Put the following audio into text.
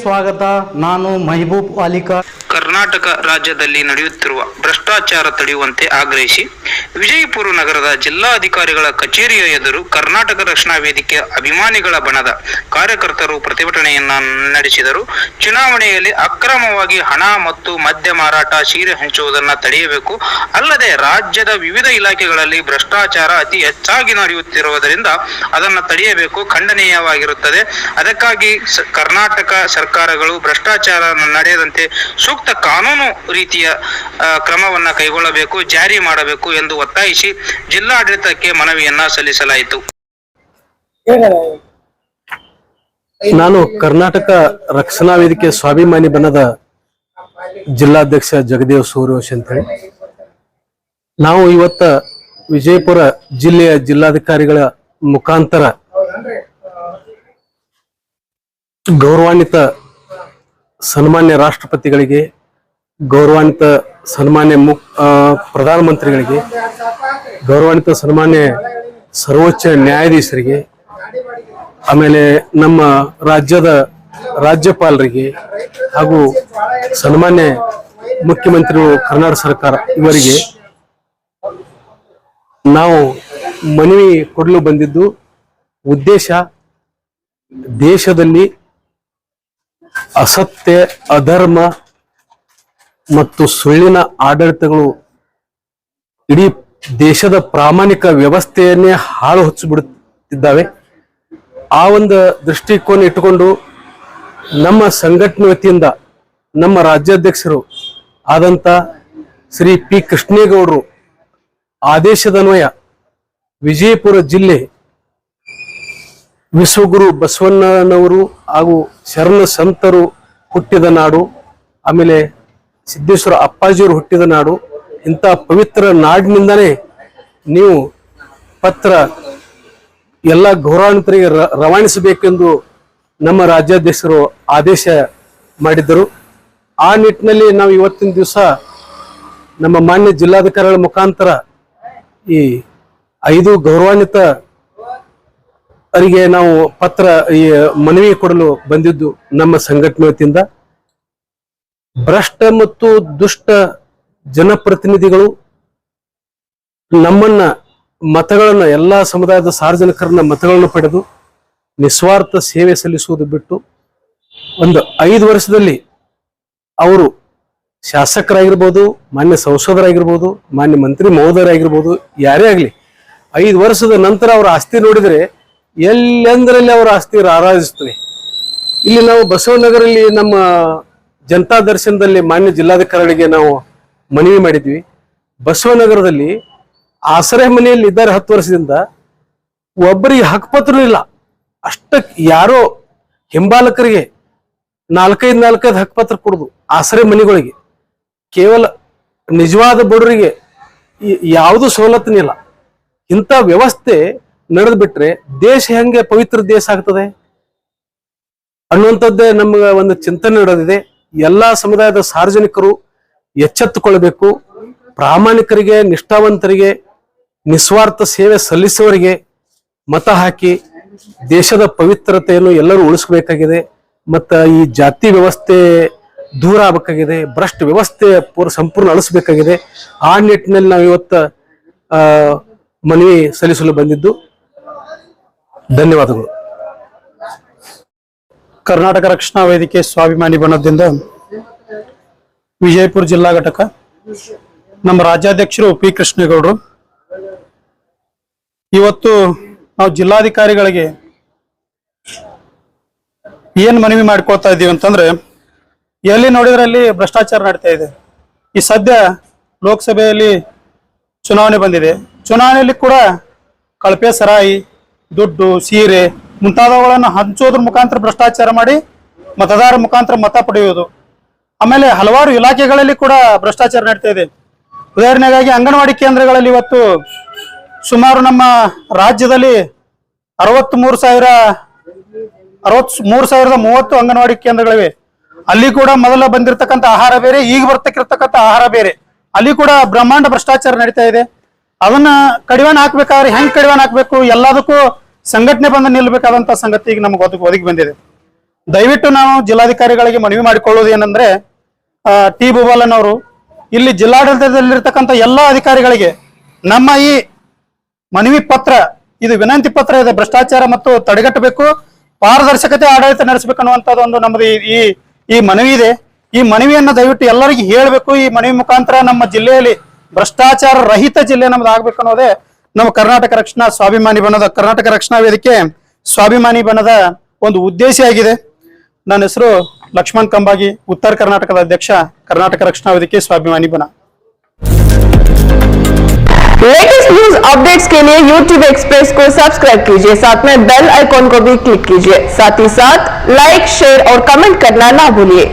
ಸ್ವಾಗತ. ನಾನು ಮೆಹಬೂಬ್ ಅಲಿಕಾ. ಕರ್ನಾಟಕ ರಾಜ್ಯದಲ್ಲಿ ನಡೆಯುತ್ತಿರುವ ಭ್ರಷ್ಟಾಚಾರ ತಡೆಯುವಂತೆ ಆಗ್ರಹಿಸಿ ವಿಜಯಪುರ ನಗರದ ಜಿಲ್ಲಾಧಿಕಾರಿಗಳ ಕಚೇರಿಯ ಎದುರು ಕರ್ನಾಟಕ ರಕ್ಷಣಾ ವೇದಿಕೆಯ ಅಭಿಮಾನಿಗಳ ಬಣದ ಕಾರ್ಯಕರ್ತರು ಪ್ರತಿಭಟನೆಯನ್ನ ನಡೆಸಿದರು. ಚುನಾವಣೆಯಲ್ಲಿ ಅಕ್ರಮವಾಗಿ ಹಣ ಮತ್ತು ಮದ್ಯ ಮಾರಾಟ, ಸೀರೆ ಹಂಚುವುದನ್ನು ತಡೆಯಬೇಕು. ಅಲ್ಲದೆ ರಾಜ್ಯದ ವಿವಿಧ ಇಲಾಖೆಗಳಲ್ಲಿ ಭ್ರಷ್ಟಾಚಾರ ಅತಿ ಹೆಚ್ಚಾಗಿ ನಡೆಯುತ್ತಿರುವುದರಿಂದ ಅದನ್ನು ತಡೆಯಬೇಕು, ಖಂಡನೀಯವಾಗಿರುತ್ತದೆ. ಅದಕ್ಕಾಗಿ ಕರ್ನಾಟಕ ಸರ್ಕಾರಗಳು ಭ್ರಷ್ಟಾಚಾರ ನಡೆಯದಂತೆ ಸೂಕ್ತ ಕಾನೂನು ರೀತಿಯ ಕ್ರಮವನ್ನ ಕೈಗೊಳ್ಳಬೇಕು, ಜಾರಿ ಮಾಡಬೇಕು ಎಂದು ಒತ್ತಾಯಿಸಿ ಜಿಲ್ಲಾಡಳಿತಕ್ಕೆ ಮನವಿಯನ್ನ ಸಲ್ಲಿಸಲಾಯಿತು. ನಾನು ಕರ್ನಾಟಕ ರಕ್ಷಣಾ ವೇದಿಕೆ ಸ್ವಾಭಿಮಾನಿ ಬಣದ ಜಿಲ್ಲಾಧ್ಯಕ್ಷ ಜಗದೇವ್ ಸೂರ್ಯವಂಶಿ ಅಂತ ಹೇಳಿ ನಾವು ಇವತ್ತ ವಿಜಯಪುರ ಜಿಲ್ಲೆಯ ಜಿಲ್ಲಾಧಿಕಾರಿಗಳ ಮುಖಾಂತರ ಗೌರವಾನ್ವಿತ ಸನ್ಮಾನ್ಯ ರಾಷ್ಟ್ರಪತಿಗಳಿಗೆ ಗೌರವಾನ್ವಿತ ಸನ್ಮಾನ್ಯ ಮು ಪ್ರಧಾನಮಂತ್ರಿಗಳಿಗೆ, ಗೌರವಾನ್ವಿತ ಸನ್ಮಾನ್ಯ ಸರ್ವೋಚ್ಚ ನ್ಯಾಯಾಧೀಶರಿಗೆ, ಆಮೇಲೆ ನಮ್ಮ ರಾಜ್ಯದ ರಾಜ್ಯಪಾಲರಿಗೆ ಹಾಗೂ ಸನ್ಮಾನ್ಯ ಮುಖ್ಯಮಂತ್ರಿಗಳು ಕರ್ನಾಟಕ ಸರ್ಕಾರ ಇವರಿಗೆ ನಾವು ಮನವಿ ಕೊಡಲು ಬಂದಿದ್ದು ಉದ್ದೇಶ ದೇಶದಲ್ಲಿ ಅಸತ್ಯ, ಅಧರ್ಮ ಮತ್ತು ಸುಳ್ಳಿನ ಆಡಳಿತಗಳು ಇಡೀ ದೇಶದ ಪ್ರಾಮಾಣಿಕ ವ್ಯವಸ್ಥೆಯನ್ನೇ ಹಾಳು ಹೊಚ್ಚಿಬಿಡುತ್ತಿದ್ದಾವೆ. ಆ ಒಂದು ದೃಷ್ಟಿಕೋನ ಇಟ್ಟುಕೊಂಡು ನಮ್ಮ ಸಂಘಟನೆ ವತಿಯಿಂದ ನಮ್ಮ ರಾಜ್ಯಾಧ್ಯಕ್ಷರು ಆದಂತ ಶ್ರೀ ಪಿ ಕೃಷ್ಣೇಗೌಡರು ಆದೇಶದನ್ವಯ ವಿಜಯಪುರ ಜಿಲ್ಲೆ ವಿಶ್ವಗುರು ಬಸವಣ್ಣನವರು ಹಾಗೂ ಶರಣ ಸಂತರು ಹುಟ್ಟಿದ ನಾಡು. ಆಮೇಲೆ ಸಿದ್ದೇಶ್ವರ ಅಪ್ಪಾಜಿಯವರು ಹುಟ್ಟಿದ ನಾಡು, ಇಂಥ ಪವಿತ್ರ ನಾಡಿನಿಂದನೇ ನೀವು ಪತ್ರ ಎಲ್ಲ ಗೌರವಾನ್ವಿತರಿಗೆ ರವಾನಿಸಬೇಕೆಂದು ನಮ್ಮ ರಾಜ್ಯಾಧ್ಯಕ್ಷರು ಆದೇಶ ಮಾಡಿದ್ದರು. ಆ ನಿಟ್ಟಿನಲ್ಲಿ ನಾವು ಇವತ್ತಿನ ದಿವಸ ನಮ್ಮ ಮಾನ್ಯ ಜಿಲ್ಲಾಧಿಕಾರಿಗಳ ಮುಖಾಂತರ ಈ ಐದು ಗೌರವಾನ್ವಿತ ಅವರಿಗೆ ನಾವು ಪತ್ರ, ಈ ಮನವಿ ಕೊಡಲು ಬಂದಿದ್ದು ನಮ್ಮ ಸಂಘಟನೆ ವತಿಯಿಂದ. ಭ್ರಷ್ಟ ಮತ್ತು ದುಷ್ಟ ಜನಪ್ರತಿನಿಧಿಗಳು ನಮ್ಮನ್ನ ಮತಗಳನ್ನ, ಎಲ್ಲಾ ಸಮುದಾಯದ ಸಾರ್ವಜನಿಕರನ್ನ ಮತಗಳನ್ನು ಪಡೆದು ನಿಸ್ವಾರ್ಥ ಸೇವೆ ಸಲ್ಲಿಸುವುದು ಬಿಟ್ಟು ಒಂದು ಐದು ವರ್ಷದಲ್ಲಿ ಅವರು ಶಾಸಕರಾಗಿರ್ಬೋದು, ಮಾನ್ಯ ಸಂಸದರಾಗಿರ್ಬೋದು, ಮಾನ್ಯ ಮಂತ್ರಿ ಮಹೋದಯರಾಗಿರ್ಬೋದು, ಯಾರೇ ಆಗಲಿ, ಐದು ವರ್ಷದ ನಂತರ ಅವರ ಆಸ್ತಿ ನೋಡಿದರೆ ಎಲ್ಲೆಂದರಲ್ಲಿ ಅವರ ಆಸ್ತಿ ರಾರಾಜಿಸ್ತದೆ ಇಲ್ಲಿ ನಾವು ಬಸವನಗರಲ್ಲಿ ನಮ್ಮ ಜನತಾ ದರ್ಶನದಲ್ಲಿ ಮಾನ್ಯ ಜಿಲ್ಲಾಧಿಕಾರಿಗಳಿಗೆ ನಾವು ಮನವಿ ಮಾಡಿದ್ವಿ. ಬಸವನಗರದಲ್ಲಿ ಆಸರೆ ಮನೆಯಲ್ಲಿ ಇದ್ದಾರೆ ಹತ್ತು ವರ್ಷದಿಂದ ಒಬ್ಬರಿಗೆ ಹಕ್ಕುಪತ್ರ ಇಲ್ಲ. ಅಷ್ಟ ಯಾರೋ ಹಿಂಬಾಲಕರಿಗೆ ನಾಲ್ಕೈದು ನಾಲ್ಕೈದು ಹಕ್ಕುಪತ್ರ ಕೊಡುದು ಆಸರೆ ಮನೆಗಳಿಗೆ. ಕೇವಲ ನಿಜವಾದ ಬಡವರಿಗೆ ಯಾವುದು ಯಾವುದು ಸವಲತ್ತಿನಿಲ್ಲ ಇಂಥ ವ್ಯವಸ್ಥೆ ನಡೆದು ಬಿಟ್ರೆ ದೇಶ ಹೆಂಗೆ ಪವಿತ್ರ ದೇಶ ಆಗ್ತದೆ ಅನ್ನುವಂಥದ್ದೇ ನಮ್ಗೆ ಒಂದು ಚಿಂತನೆ ನಡೆದಿದೆ. ಎಲ್ಲಾ ಸಮುದಾಯದ ಸಾರ್ವಜನಿಕರು ಎಚ್ಚೆತ್ತುಕೊಳ್ಬೇಕು ಪ್ರಾಮಾಣಿಕರಿಗೆ, ನಿಷ್ಠಾವಂತರಿಗೆ, ನಿಸ್ವಾರ್ಥ ಸೇವೆ ಸಲ್ಲಿಸುವವರಿಗೆ ಮತ ಹಾಕಿ ದೇಶದ ಪವಿತ್ರತೆಯನ್ನು ಎಲ್ಲರೂ ಉಳಿಸಬೇಕಾಗಿದೆ. ಮತ್ತು ಈ ಜಾತಿ ವ್ಯವಸ್ಥೆ ದೂರ ಆಗಬೇಕಾಗಿದೆ. ಭ್ರಷ್ಟ ವ್ಯವಸ್ಥೆ ಪೂರ್ ಸಂಪೂರ್ಣ ಅಳಿಸಬೇಕಾಗಿದೆ. ಆ ನಿಟ್ಟಿನಲ್ಲಿ ನಾವು ಇವತ್ತು ಮನವಿ ಸಲ್ಲಿಸಲು ಬಂದಿದ್ದು. ಧನ್ಯವಾದಗಳು. ಕರ್ನಾಟಕ ರಕ್ಷಣಾ ವೇದಿಕೆ ಸ್ವಾಭಿಮಾನಿ ಬಣದಿಂದ ವಿಜಯಪುರ ಜಿಲ್ಲಾ ಘಟಕ, ನಮ್ಮ ರಾಜ್ಯಾಧ್ಯಕ್ಷರು ಪಿ ಕೃಷ್ಣೇಗೌಡರು. ಇವತ್ತು ನಾವು ಜಿಲ್ಲಾಧಿಕಾರಿಗಳಿಗೆ ಏನ್ ಮನವಿ ಮಾಡ್ಕೊತಾ ಇದ್ದೀವಿ ಅಂತಂದ್ರೆ, ಎಲ್ಲಿ ನೋಡಿದ್ರೆ ಅಲ್ಲಿ ಭ್ರಷ್ಟಾಚಾರ ನಡೀತಾ ಇದೆ. ಈ ಸದ್ಯ ಲೋಕಸಭೆಯಲ್ಲಿ ಚುನಾವಣೆ ಬಂದಿದೆ. ಚುನಾವಣೆಯಲ್ಲಿ ಕೂಡ ಕಳಪೆ ಸರಾಯಿ, ದುಡ್ಡು, ಸೀರೆ ಮುಂತಾದವುಗಳನ್ನು ಹಂಚೋದ್ರ ಮುಖಾಂತರ ಭ್ರಷ್ಟಾಚಾರ ಮಾಡಿ ಮತದಾರ ಮುಖಾಂತರ ಮತ ಪಡೆಯುವುದು. ಆಮೇಲೆ ಹಲವಾರು ಇಲಾಖೆಗಳಲ್ಲಿ ಕೂಡ ಭ್ರಷ್ಟಾಚಾರ ನಡೀತಾ ಇದೆ. ಉದಾಹರಣೆಗಾಗಿ ಅಂಗನವಾಡಿ ಕೇಂದ್ರಗಳಲ್ಲಿ ಇವತ್ತು ಸುಮಾರು ನಮ್ಮ ರಾಜ್ಯದಲ್ಲಿ ಅರವತ್ತ್ ಮೂರು ಸಾವಿರ ಅರವತ್ ಮೂರು ಸಾವಿರದ ಮೂವತ್ತು ಅಂಗನವಾಡಿ ಕೇಂದ್ರಗಳಿವೆ. ಅಲ್ಲಿ ಕೂಡ ಮೊದಲ ಬಂದಿರತಕ್ಕಂಥ ಆಹಾರ ಬೇರೆ, ಈಗ ಬರ್ತಕ್ಕಿರ್ತಕ್ಕಂಥ ಆಹಾರ ಬೇರೆ. ಅಲ್ಲಿ ಕೂಡ ಬ್ರಹ್ಮಾಂಡ ಭ್ರಷ್ಟಾಚಾರ ನಡೀತಾ ಇದೆ. ಅದನ್ನ ಕಡಿವಾಣ ಹಾಕ್ಬೇಕಾದ್ರೆ ಹೆಂಗ್ ಕಡಿವಾಣ ಹಾಕ್ಬೇಕು? ಎಲ್ಲದಕ್ಕೂ ಸಂಘಟನೆ ಬಂದು ನಿಲ್ಬೇಕಾದಂತ ಸಂಗತಿ ಈಗ ನಮ್ಗೆ ಒದಗಿ ಒದಗಿ ಬಂದಿದೆ. ದಯವಿಟ್ಟು ನಾವು ಜಿಲ್ಲಾಧಿಕಾರಿಗಳಿಗೆ ಮನವಿ ಮಾಡಿಕೊಳ್ಳೋದು ಏನಂದ್ರೆ ಟಿ ಭೂಬಾಲನ್ ಅವರು ಇಲ್ಲಿ ಜಿಲ್ಲಾಡಳಿತದಲ್ಲಿರ್ತಕ್ಕಂಥ ಎಲ್ಲಾ ಅಧಿಕಾರಿಗಳಿಗೆ ನಮ್ಮ ಈ ಮನವಿ ಪತ್ರ, ಇದು ವಿನಂತಿ ಪತ್ರ ಇದೆ, ಭ್ರಷ್ಟಾಚಾರ ಮತ್ತು ತಡೆಗಟ್ಟಬೇಕು, ಪಾರದರ್ಶಕತೆ ಆಡಳಿತ ನಡೆಸಬೇಕು ಅನ್ನುವಂಥದ್ದು ಒಂದು ನಮ್ಮದು ಈ ಈ ಮನವಿ ಇದೆ. ಈ ಮನವಿಯನ್ನು ದಯವಿಟ್ಟು ಎಲ್ಲರಿಗೂ ಹೇಳಬೇಕು. ಈ ಮನವಿ ಮುಖಾಂತರ ನಮ್ಮ ಜಿಲ್ಲೆಯಲ್ಲಿ ಭ್ರಷ್ಟಾಚಾರ ರಹಿತ ಜಿಲ್ಲೆ ನಮ್ದು ಆಗ್ಬೇಕು ಅನ್ನೋದೇ ನಮ್ಮ ಕರ್ನಾಟಕ ರಕ್ಷಣಾ ಸ್ವಾಭಿಮಾನಿ ಬಣದ ಕರ್ನಾಟಕ ರಕ್ಷಣಾ ವೇದಿಕೆ ಸ್ವಾಭಿಮಾನಿ ಬಣದ ಒಂದು ಉದ್ದೇಶ ಆಗಿದೆ ನನ್ನ ಹೆಸರು ಲಕ್ಷ್ಮಣ್ ಕಂಬಾಗಿ ಉತ್ತರ ಕರ್ನಾಟಕದ ಅಧ್ಯಕ್ಷ ಕರ್ನಾಟಕ ರಕ್ಷಣಾ ವೇದಿಕೆ ಸ್ವಾಭಿಮಾನಿ ಬಣ लेटेस्ट न्यूज अपडेट्स के लिए YouTube एक्सप्रेस को सब्सक्राइब कीजिए साथ में बेल आइकॉन को भी क्लिक कीजिए साथ ही साथ लाइक शेयर और कमेंट करना ना भूलिए